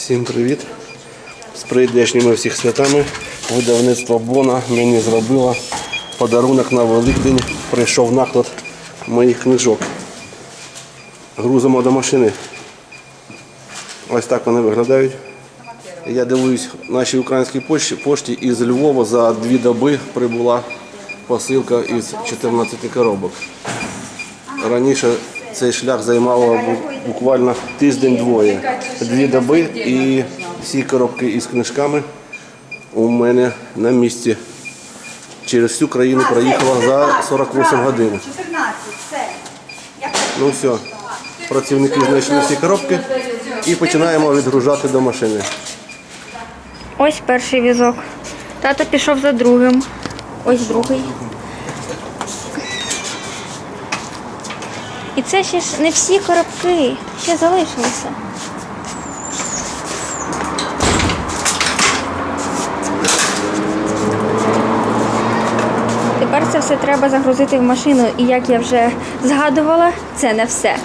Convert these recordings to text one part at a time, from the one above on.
Всім привіт! З прийдешніми всіх святами. Видавництво Бона мені зробило подарунок на Великдень. Прийшов наклад моїх книжок. Грузимо до машини. Ось так вони виглядають. Я дивуюсь, нашій українській пошті, пошті із Львова за дві доби прибула посилка із 14 коробок. Раніше цей шлях займав бу- буквально тиждень-двоє. Дві доби і всі коробки із книжками у мене на місці. Через всю країну проїхала за 48 годин. 14, все. Я Ну все, працівники знайшли всі коробки і починаємо відгружати до машини. Ось перший візок. Тато пішов за другим. Ось другий. І це ще ж не всі коробки, ще залишилися. Тепер це все треба загрузити в машину, і як я вже згадувала, це не все.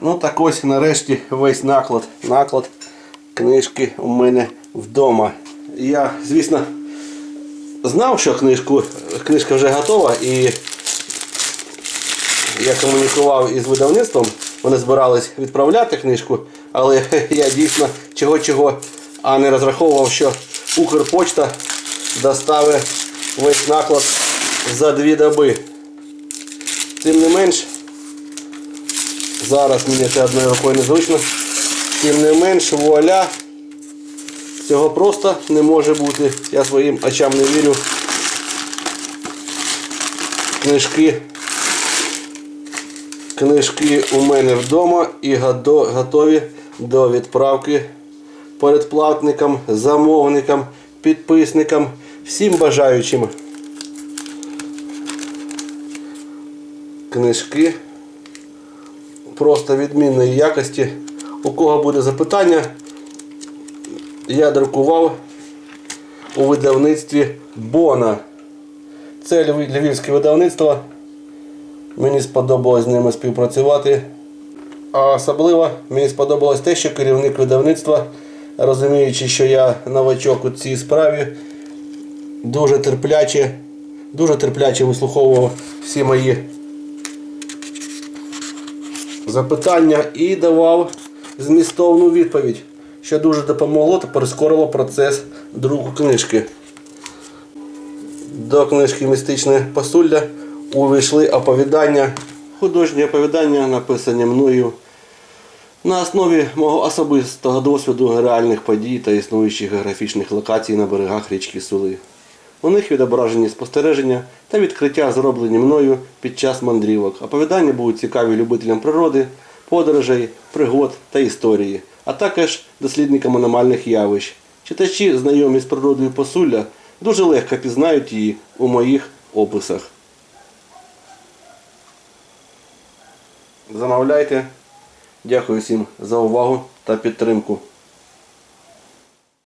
Ну так ось нарешті весь наклад, наклад книжки у мене вдома. Я, звісно, знав, що книжку, книжка вже готова і я комунікував із видавництвом. Вони збирались відправляти книжку, але я дійсно чого-чого, а не розраховував, що Укрпочта доставить весь наклад за дві доби. Тим не менш, Зараз мені це одною рукою незручно. Тим не менш, вуаля. Цього просто не може бути. Я своїм очам не вірю. Книжки. Книжки у мене вдома і готові до відправки передплатникам, замовникам, підписникам, всім бажаючим. Книжки просто відмінної якості. У кого буде запитання, я друкував у видавництві Бона. Це львівське видавництво. Мені сподобалось з ними співпрацювати. А особливо мені сподобалось те, що керівник видавництва, розуміючи, що я новачок у цій справі, дуже терпляче, дуже терпляче вислуховував всі мої запитання і давав змістовну відповідь, що дуже допомогло та прискорило процес друку книжки. До книжки Містичне посулля увійшли оповідання, художні оповідання, написані мною на основі мого особистого досвіду реальних подій та існуючих географічних локацій на берегах річки Сули. У них відображені спостереження та відкриття, зроблені мною під час мандрівок. Оповідання будуть цікаві любителям природи, подорожей, пригод та історії, а також дослідникам аномальних явищ. Читачі, знайомі з природою посулля, дуже легко пізнають її у моїх описах. Замовляйте. Дякую всім за увагу та підтримку.